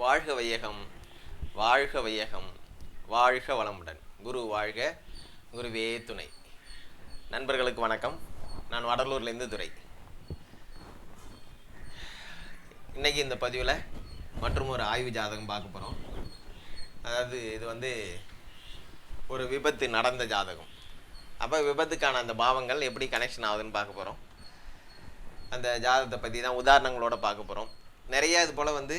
வாழ்க வையகம் வாழ்க வையகம் வாழ்க வளமுடன். குரு வாழ்க குருவே துணை. நண்பர்களுக்கு வணக்கம். நான் வடலூர்லேருந்து துறை. இன்றைக்கி இந்த பதிவில் மற்றும் ஒரு ஆய்வு ஜாதகம் பார்க்க போகிறோம் அதாவது இது வந்து ஒரு விபத்து நடந்த ஜாதகம். அப்போ விபத்துக்கான அந்த பாவங்கள் எப்படி கனெக்ஷன் ஆகுதுன்னு பார்க்க போகிறோம் அந்த ஜாதகத்தை பற்றி தான் உதாரணங்களோட பார்க்க போகிறோம் நிறைய இது போல் வந்து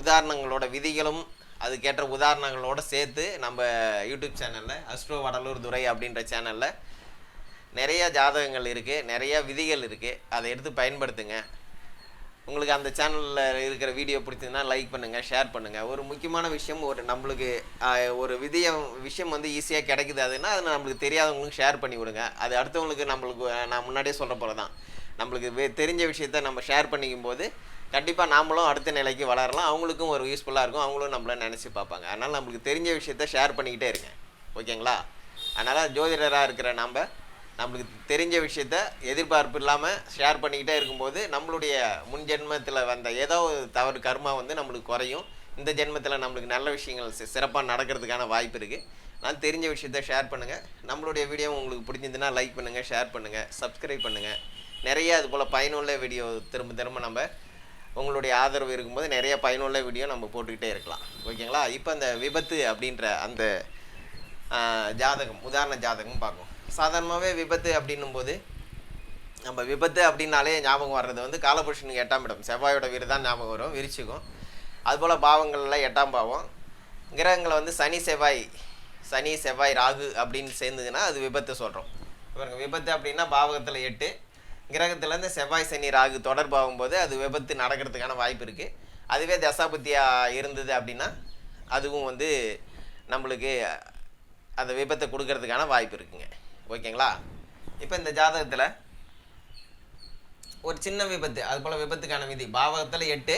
உதாரணங்களோட விதிகளும் அதுக்கேற்ற உதாரணங்களோட சேர்த்து நம்ம யூடியூப் சேனலில் அஸ்ட்ரோ வடலூர் துரை அப்படின்ற சேனலில் நிறையா ஜாதகங்கள் இருக்குது நிறையா விதிகள் இருக்குது அதை எடுத்து பயன்படுத்துங்க. உங்களுக்கு அந்த சேனலில் இருக்கிற வீடியோ பிடிச்சதுன்னா லைக் பண்ணுங்கள் ஷேர் பண்ணுங்கள் ஒரு முக்கியமான விஷயம் ஒரு நம்மளுக்கு ஒரு விதியம் விஷயம் வந்து ஈஸியாக கிடைக்குது அதுன்னா அது நம்மளுக்கு தெரியாதவங்களுக்கு ஷேர் பண்ணி விடுங்க. அது அடுத்தவங்களுக்கு நம்மளுக்கு நான் முன்னாடியே சொல்கிற போல தான் நம்மளுக்கு தெரிஞ்ச விஷயத்த நம்ம ஷேர் பண்ணிக்கும் போது கண்டிப்பாக நாமளும் அடுத்த நிலைக்கு வளரலாம். அவங்களுக்கும் ஒரு யூஸ்ஃபுல்லாக இருக்கும். அவங்களும் நம்மள நினச்சி பார்ப்பாங்க. அதனால் நம்மளுக்கு தெரிஞ்ச விஷயத்த ஷேர் பண்ணிக்கிட்டே இருங்க. ஓகேங்களா? அதனால் ஜோதிடராக இருக்கிற நம்ம நம்மளுக்கு தெரிஞ்ச விஷயத்த எதிர்பார்ப்பு இல்லாமல் ஷேர் பண்ணிக்கிட்டே இருக்கும்போது நம்மளுடைய முன் ஜென்மத்தில் வந்த ஏதோ தவறு கர்மா வந்து நம்மளுக்கு குறையும். இந்த ஜென்மத்தில் நம்மளுக்கு நல்ல விஷயங்கள் சிறப்பாக நடக்கிறதுக்கான வாய்ப்பு இருக்குது நான் தெரிஞ்ச விஷயத்த ஷேர் பண்ணுங்கள் நம்மளுடைய வீடியோ உங்களுக்கு பிடிச்சிருந்துன்னா லைக் பண்ணுங்கள் ஷேர் பண்ணுங்கள் சப்ஸ்கிரைப் பண்ணுங்கள் நிறைய அது போல் பயனுள்ள வீடியோ திரும்ப திரும்ப நம்ம உங்களுடைய ஆதரவு இருக்கும்போது நிறைய பயனுள்ள வீடியோ நம்ம போட்டுக்கிட்டே இருக்கலாம். ஓகேங்களா? இப்போ அந்த விபத்து அப்படின்ற அந்த ஜாதகம் உதாரண ஜாதகம் பார்க்கும் சாதாரணமாகவே விபத்து அப்படின்னும் போது நம்ம விபத்து அப்படின்னாலே ஞாபகம் வர்றது வந்து காலபுருஷனுக்கு எட்டாம் இடம். செவ்வாயோட வீடு தான் ஞாபகம் வரும் விரிச்சுக்கும் அதுபோல் பாவங்கள்லாம் எட்டாம் பாவம். கிரகங்களை வந்து சனி செவ்வாய் சனி செவ்வாய் ராகு அப்படின்னு சேர்ந்ததுன்னா அது விபத்து சொல்கிறோம் விபத்து அப்படின்னா பாவகத்தில் எட்டு கிரகத்துலேருந்து செவ்வாய் சனி ராகு தொடர்பு ஆகும்போது அது விபத்து நடக்கிறதுக்கான வாய்ப்பு இருக்குது அதுவே தசாபுத்தியாக இருந்தது அப்படின்னா அதுவும் வந்து நம்மளுக்கு அந்த விபத்தை கொடுக்கறதுக்கான வாய்ப்பு இருக்குங்க. ஓகேங்களா? இப்போ இந்த ஜாதகத்தில் ஒரு சின்ன விபத்து அது போல் விபத்துக்கான விதி. பாவகத்தில் எட்டு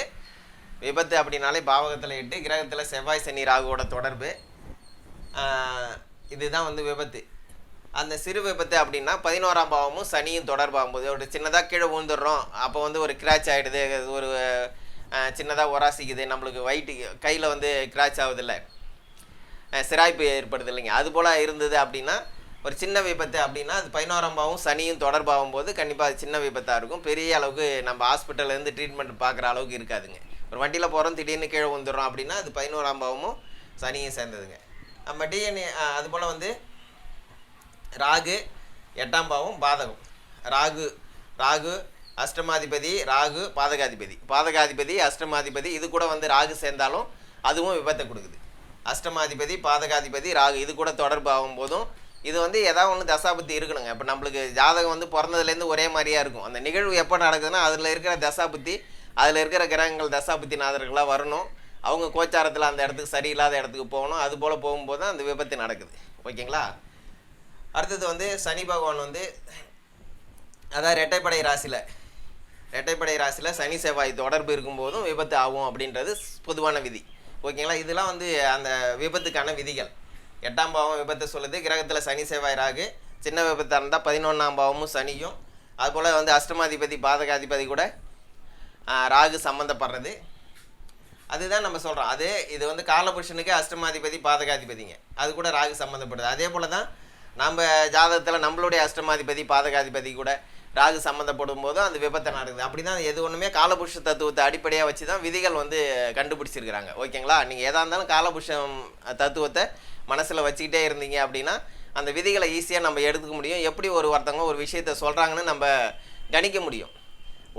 விபத்து அப்படின்னாலே பாவகத்தில் எட்டு கிரகத்தில் செவ்வாய் சனி ராகுவோட தொடர்பு. இதுதான் வந்து விபத்து. அந்த சிறு விபத்து அப்படின்னா பதினோராம் பாவமும் சனியும் தொடர்பாகும் போது ஒரு சின்னதாக கீழே விழுந்துடுறோம். அப்போ வந்து ஒரு கிராச் ஆகிடுது ஒரு சின்னதாக உராசிக்குது. நம்மளுக்கு வயிட்டு கையில் வந்து கிராச் ஆகுதில்ல சிராய்ப்பு ஏற்படுது இல்லைங்க. அது போல் இருந்தது அப்படின்னா ஒரு சின்ன விபத்து அப்படின்னா அது பதினோராம் பாவம் சனியும் தொடர்பாகும் போது கண்டிப்பாக அது சின்ன விபத்தாக இருக்கும். பெரிய அளவுக்கு நம்ம ஹாஸ்பிட்டல்லேருந்து ட்ரீட்மெண்ட் பார்க்குற அளவுக்கு இருக்காதுங்க. ஒரு வண்டியில் போகிறோம் திடீர்னு கீழே வந்துடுறோம் அப்படின்னா அது பதினோராம் பாவமும் சனியும் சேர்ந்ததுங்க. நம்ம டிஎன்ஏ அதுபோல் வந்து ராகு எட்டாம் பாவம் பாதகம். ராகு ராகு அஷ்டமாதிபதி ராகு பாதகாதிபதி. பாதகாதிபதி அஷ்டமாதிபதி இது கூட வந்து ராகு சேர்ந்தாலும் அதுவும் விபத்தை கொடுக்குது. அஷ்டமாதிபதி பாதகாதிபதி ராகு இது கூட தொடர்பு ஆகும் போதும் இது வந்து எதாவது ஒன்று தசாபுத்தி இருக்கணுங்க. இப்போ நம்மளுக்கு ஜாதகம் வந்து பிறந்ததுலேருந்து ஒரே மாதிரியாக இருக்கும். அந்த நிகழ்வு எப்போ நடக்குதுன்னா அதில் இருக்கிற தசாபுத்தி அதில் இருக்கிற கிரகங்கள் தசாபுத்தி நாதர்களாக வரணும். அவங்க கோச்சாரத்தில் அந்த இடத்துக்கு சரியில்லாத இடத்துக்கு போகணும். அது போல் போகும்போது தான் அந்த விபத்து நடக்குது. ஓகேங்களா? அடுத்தது வந்து சனி பகவான் வந்து அதான் ரெட்டைப்படை ராசியில். ரெட்டைப்படை ராசியில் சனி செவ்வாய் தொடர்பு இருக்கும்போதும் விபத்து ஆகும் அப்படின்றது பொதுவான விதி. ஓகேங்களா? இதெல்லாம் வந்து அந்த விபத்துக்கான விதிகள். எட்டாம் பாவம் விபத்தை சொல்லுது. கிரகத்தில் சனி செவ்வாய் ராகு. சின்ன விபத்தாக இருந்தால் பதினொன்றாம் பாவமும் சனியும். அதுபோல் வந்து அஷ்டமாதிபதி பாதகாதிபதி கூட ராகு சம்மந்தப்படுறது அதுதான் நம்ம சொல்கிறோம் அது இது வந்து காலபுருஷனுக்கு அஷ்டமாதிபதி பாதகாதிபதிங்க. அது கூட ராகு சம்மந்தப்படுது அதே போல் தான் நம்ம ஜாதகத்தில் நம்மளுடைய அஷ்டமாதிபதி பாதகாதிபதி கூட ராகு சம்மந்தப்படும் போது அந்த விபத்தை நடக்குது. அப்படி தான் எது ஒன்றுமே காலபுருஷ தத்துவத்தை அடிப்படையாக வச்சு தான் விதிகள் வந்து கண்டுபிடிச்சிருக்கிறாங்க. ஓகேங்களா? நீங்கள் எதாக இருந்தாலும் காலபுருஷம் தத்துவத்தை மனசில் வச்சுக்கிட்டே இருந்தீங்க அப்படின்னா அந்த விதிகளை ஈஸியாக நம்ம எடுத்துக்க முடியும். எப்படி ஒரு ஒருத்தவங்க ஒரு விஷயத்த சொல்கிறாங்கன்னு நம்ம கணிக்க முடியும்.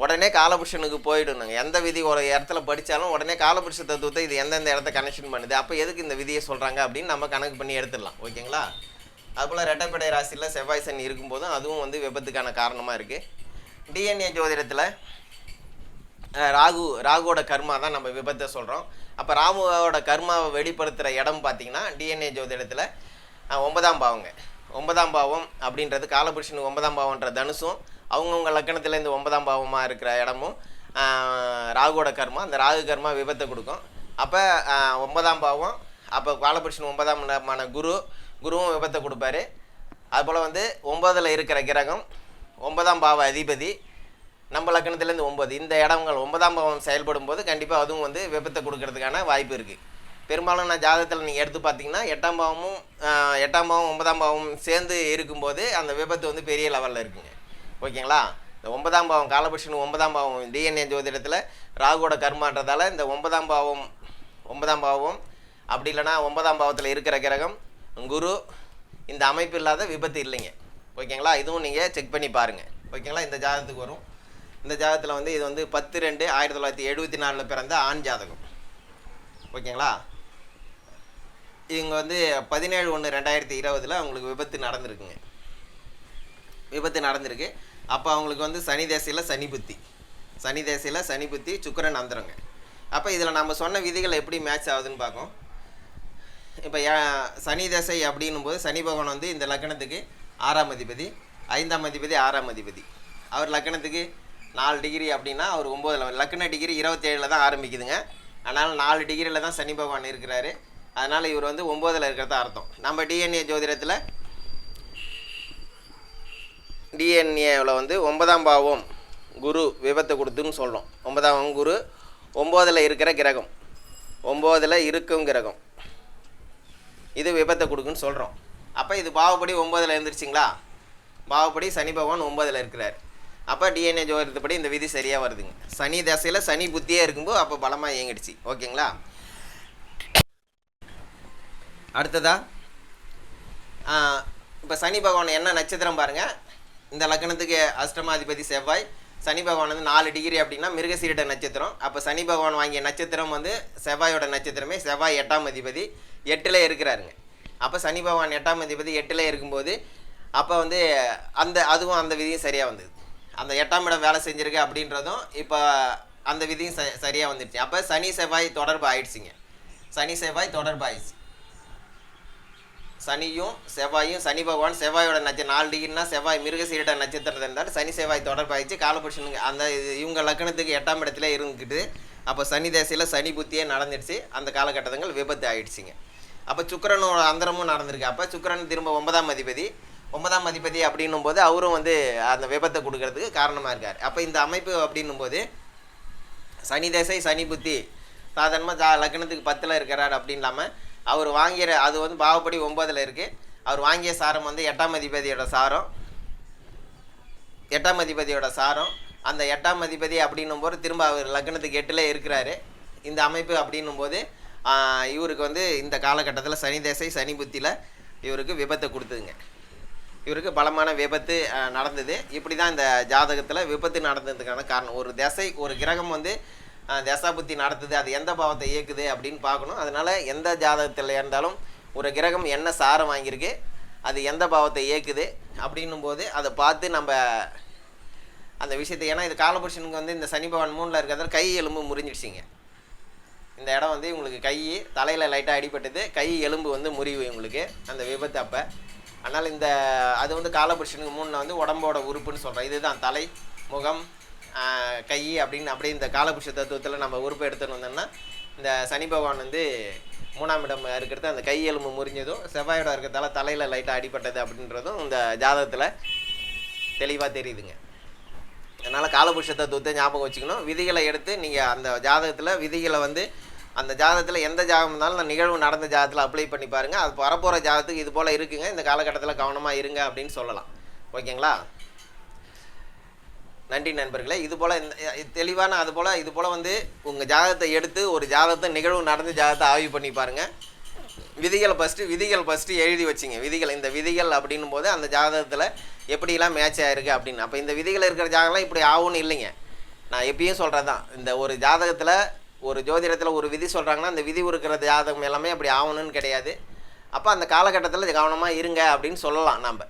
உடனே காலபுருஷனுக்கு போயிடணுங்க. எந்த விதி ஒரு இடத்துல படித்தாலும் உடனே காலபுருஷ தத்துவத்தை இது எந்தெந்த இடத்த கனெக்ஷன் பண்ணுது? அப்போ எதுக்கு இந்த விதியை சொல்கிறாங்க அப்படின்னு நம்ம கணக்கு பண்ணி எடுத்துடலாம். ஓகேங்களா? அதுபோல் ரெட்டப்படை ராசியில் செவ்வாய் சனி இருக்கும்போதும் அதுவும் வந்து விபத்துக்கான காரணமாக இருக்குது டிஎன்ஏ ஜோதிடத்தில் ராகு ராகுவோட கர்மா தான் நம்ம விபத்தை சொல்கிறோம் அப்போ ராகுவோட கர்மாவை வெளிப்படுத்துகிற இடம் பார்த்தீங்கன்னா டிஎன்ஏ ஜோதிடத்தில் ஒன்பதாம் பாவங்க. ஒன்பதாம் பாவம் அப்படின்றது காலபுருஷன் ஒன்பதாம் பாவம்ன்ற தனுசும் அவங்கவுங்க லக்கணத்தில் இந்த ஒன்பதாம் பாவமாக இருக்கிற இடமும் ராகுவோட கர்மா அந்த ராகு கர்மா விபத்தை கொடுக்கும். அப்போ ஒன்பதாம் பாவம் அப்போ காலபுருஷன் ஒன்பதாம் குரு குருவும் விபத்தை கொடுப்பாரு. அதுபோல் வந்து ஒம்பதில் இருக்கிற கிரகம் ஒன்பதாம் பாவ அதிபதி நம்ம லக்கணத்துலேருந்து ஒம்பது இந்த இடங்கள் ஒன்பதாம் பாவம் செயல்படும் போது கண்டிப்பாக அதுவும் வந்து விபத்தை கொடுக்கறதுக்கான வாய்ப்பு இருக்குது பெரும்பாலும் நான் ஜாதகத்தில் நீங்கள் எடுத்து பார்த்தீங்கன்னா எட்டாம் பாவமும் எட்டாம் பாவம் ஒன்பதாம் பாவம் சேர்ந்து இருக்கும்போது அந்த விபத்து வந்து பெரிய லெவலில் இருக்குங்க. ஓகேங்களா? இந்த ஒன்பதாம் பாவம் காலபுருஷன் ஒன்பதாம் பாவம் டிஎன்ஏ ஜோதிடத்தில் ராகுவோட கர்மான்றதால இந்த ஒன்பதாம் பாவம் ஒன்பதாம் பாவம் அப்படி இல்லைன்னா ஒன்பதாம் பாவத்தில் இருக்கிற கிரகம் குரு இந்த அமைப்பு இல்லாத விபத்து இல்லைங்க. ஓகேங்களா? இதுவும் நீங்கள் செக் பண்ணி பாருங்கள் ஓகேங்களா? இந்த ஜாதகத்துக்கு வரும். இந்த ஜாதகத்தில் வந்து இது வந்து பத்து ரெண்டு ஆயிரத்தி தொள்ளாயிரத்தி எழுபத்தி நாலில் பிறந்த ஆண் ஜாதகம். ஓகேங்களா? இவங்க வந்து பதினேழு ஒன்று ரெண்டாயிரத்தி இருபதில் அவங்களுக்கு விபத்து நடந்திருக்குங்க. விபத்து நடந்திருக்கு. அப்போ அவங்களுக்கு வந்து சனி தேசையில் சனி புத்தி. சனி தேசையில் சனி புத்தி சுக்கரன் அந்தரங்க அப்போ இதில் நம்ம சொன்ன விதிகள் எப்படி மேட்ச் ஆகுதுன்னு பார்க்கும் இப்போ சனி தசை அப்படின்னும் போது சனி பகவான் வந்து இந்த லக்கணத்துக்கு ஆறாம் அதிபதி ஐந்தாம் அதிபதி ஆறாம் அதிபதி. அவர் லக்கணத்துக்கு நாலு டிகிரி அப்படின்னா அவர் ஒம்போதில் லக்கண டிகிரி இருபத்தேழில் தான் ஆரம்பிக்குதுங்க. அதனால் நாலு டிகிரியில் தான் சனி பகவான் இருக்கிறாரு. அதனால் இவர் வந்து ஒம்போதில் இருக்கிறதா அர்த்தம். நம்ம டிஎன்ஏ ஜோதிடத்தில் டிஎன்ஏவில் வந்து ஒன்பதாம் பாவம் குரு விபத்தை கொடுத்துன்னு சொல்கிறோம் ஒன்பதாம் குரு ஒம்போதில் இருக்கிற கிரகம். ஒம்போதில் இருக்கும் கிரகம். இது விபத்தை கொடுக்குன்னு சொல்கிறோம் அப்போ இது பாவப்படி ஒம்போதில் இருந்துருச்சுங்களா? பாவப்படி சனி பகவான் ஒம்பதில் இருக்கிறார். அப்போ டிஎன்ஏ ஜோதிடத்துப்படி இந்த விதி சரியாக வருதுங்க. சனி தசையில் சனி புத்தியே இருக்கும்போது அப்போ பலமாக இயங்கிடுச்சு. ஓகேங்களா? அடுத்ததா? இப்போ சனி பகவான் என்ன நட்சத்திரம் பாருங்கள் இந்த லக்னத்துக்கு அஷ்டமாதிபதி செவ்வாய். சனி பகவான் வந்து நாலு டிகிரி அப்படின்னா மிருகசீரிட நட்சத்திரம். அப்போ சனி பகவான் வாங்கிய நட்சத்திரம் வந்து செவ்வாயோட நட்சத்திரமே செவ்வாய் எட்டாம் அதிபதி எட்டில் இருக்கிறாருங்க. அப்போ சனி பகவான் எட்டாம் அதிபதி எட்டில் இருக்கும்போது அப்போ வந்து அந்த அதுவும் அந்த விதியும் சரியாக வந்தது. அந்த எட்டாம் இடம் வேலை செஞ்சுருக்கு அப்படின்றதும் இப்போ அந்த விதியும் ச சரியாக வந்துடுச்சு. அப்போ சனி செவ்வாய் தொடர்பு ஆயிடுச்சுங்க. சனி செவ்வாய் தொடர்பு ஆயிடுச்சு. சனியும் செவ்வாயும் சனி பகவான் செவ்வாயோட நட்சத்திரம் நாலு டிகிரினா செவ்வாய் மிருகசீரிட நட்சத்திரத்தில் இருந்தால் சனி செவ்வாய் தொடர்பாயிடுச்சு. காலபுருஷனுக்கு அந்த இவங்க லக்கணத்துக்கு எட்டாம் இடத்துல இருந்துக்கிட்டு அப்போ சனி தேசையில் சனி புத்தியே நடந்துடுச்சு. அந்த காலகட்டங்கள் விபத்து ஆயிடுச்சுங்க. அப்போ சுக்கரனோட அந்தரமும் நடந்திருக்கு. அப்போ சுக்கரன் திரும்ப ஒன்பதாம் அதிபதி. ஒன்பதாம் அதிபதி அப்படின்னும் போது அவரும் வந்து அந்த விபத்தை கொடுக்கறதுக்கு காரணமாக இருக்கார். அப்போ இந்த அமைப்பு அப்படின்னும் போது சனி தேசை சனி புத்தி. சாதாரணமாக ஜா லக்னத்துக்கு பத்தில் இருக்கிறார் அப்படின்னு இல்லாமல் அவர் வாங்கிற அது வந்து பாவப்படி ஒன்பதில் இருக்குது அவர் வாங்கிய சாரம் வந்து எட்டாம் அதிபதியோட சாரம். எட்டாம் அதிபதியோட சாரம். அந்த எட்டாம் அதிபதி அப்படின்னும் போது திரும்ப அவர் லக்னத்துக்கு எட்டில் இருக்கிறாரு. இந்த அமைப்பு அப்படின்னும் போது இவருக்கு வந்து இந்த காலகட்டத்தில் சனி தேசை சனி புத்தியில் இவருக்கு விபத்தை கொடுத்துதுங்க. இவருக்கு பலமான விபத்து நடந்தது. இப்படி தான் இந்த ஜாதகத்தில் விபத்து நடந்ததுக்கான காரணம். ஒரு திசை ஒரு கிரகம் வந்து தசாபுத்தி நடத்துது அது எந்த பாவத்தை இயக்குது அப்படின்னு பார்க்கணும். அதனால் எந்த ஜாதகத்தில் இருந்தாலும் ஒரு கிரகம் என்ன சாரம் வாங்கியிருக்கு அது எந்த பாவத்தை இயக்குது அப்படின்னும் போது அதை பார்த்து நம்ம அந்த விஷயத்தை ஏன்னா இது காலபுருஷனுக்கு வந்து இந்த சனி பகவான் மூணில் இருக்கிறதால கை எலும்பு முறிஞ்சிடுச்சிங்க. இந்த இடம் வந்து இவங்களுக்கு கை தலையில் லைட்டாக அடிபட்டது கை எலும்பு வந்து முறிவு இவங்களுக்கு அந்த விபத்து அப்போ. அதனால் இந்த அது வந்து காலபுருஷனுக்கு மூணில் வந்து உடம்போட உறுப்புன்னு சொல்கிறேன் இதுதான் தலை முகம் கை அப்படின்னு அப்படியே இந்த காலபுஷ தத்துவத்தில் நம்ம உறுப்பு எடுத்துன்னு வந்தோம்னா இந்த சனி பகவான் வந்து மூணாம் இடம் இருக்கிறது அந்த கை எலும்பு முறிஞ்சதும் செவ்வாயோட இருக்கிறதால தலையில் லைட்டாக அடிபட்டது அப்படின்றதும் இந்த ஜாதகத்தில் தெளிவாக தெரியுதுங்க. அதனால் காலபுருஷ தத்துவத்தை ஞாபகம் வச்சுக்கணும். விதிகளை எடுத்து நீங்கள் அந்த ஜாதகத்தில் விதிகளை வந்து அந்த ஜாதகத்தில் எந்த ஜாதகம் இருந்தாலும் அந்த நிகழ்வு நடந்த ஜாதகத்தில் அப்ளை பண்ணி பாருங்கள் அது வரப்போகிற ஜாதகத்துக்கு இது போல் இருக்குங்க. இந்த காலகட்டத்தில் கவனமாக இருங்க அப்படின்னு சொல்லலாம். ஓகேங்களா? நன்றி நண்பர்களே. இது போல் இந்த இது தெளிவான அது போல் இது போல் வந்து உங்கள் ஜாதகத்தை எடுத்து ஒரு ஜாதகத்தை நிகழ்வு நடந்த ஜாதகத்தை ஆய்வு பண்ணி பாருங்கள் விதிகளை ஃபஸ்ட்டு விதிகள் ஃபஸ்ட்டு எழுதி வச்சிங்க. விதிகள் இந்த விதிகள் அப்படின்னும் போது அந்த ஜாதகத்தில் எப்படிலாம் மேட்ச் ஆயிருக்கு அப்படின்னு. அப்போ இந்த விதிகள் இருக்கிற ஜாதகம்லாம் இப்படி ஆகும்னு இல்லைங்க. நான் எப்பயும் சொல்கிறது தான் இந்த ஒரு ஜாதகத்தில் ஒரு ஜோதிடத்தில் ஒரு விதி சொல்கிறாங்கன்னா அந்த விதி இருக்கிற ஜாதகம் எல்லாமே அப்படி ஆகணும்னு கிடையாது. அப்போ அந்த காலகட்டத்தில் கவனமாக இருங்க அப்படின்னு சொல்லலாம் நம்ம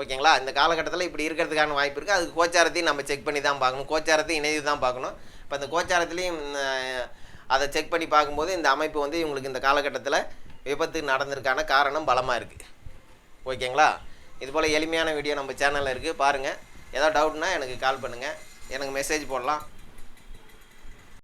ஓகேங்களா? இந்த காலகட்டத்தில் இப்படி இருக்கிறதுக்கான வாய்ப்பு இருக்குது அதுக்கு கோச்சாரத்தையும் நம்ம செக் பண்ணி தான் பார்க்கணும். கோச்சாரத்தையும் இணைந்து தான் பார்க்கணும். இப்போ அந்த கோச்சாரத்துலேயும் அதை செக் பண்ணி பார்க்கும்போது இந்த அமைப்பு வந்து இவங்களுக்கு இந்த காலகட்டத்தில் விபத்து நடந்திருக்கான காரணம் பலமாக இருக்குது ஓகேங்களா? இது போல் எளிமையான வீடியோ நம்ம சேனலில் இருக்குது பாருங்கள் ஏதாவது டவுட்னா எனக்கு கால் பண்ணுங்கள் எனக்கு மெசேஜ் போடலாம்.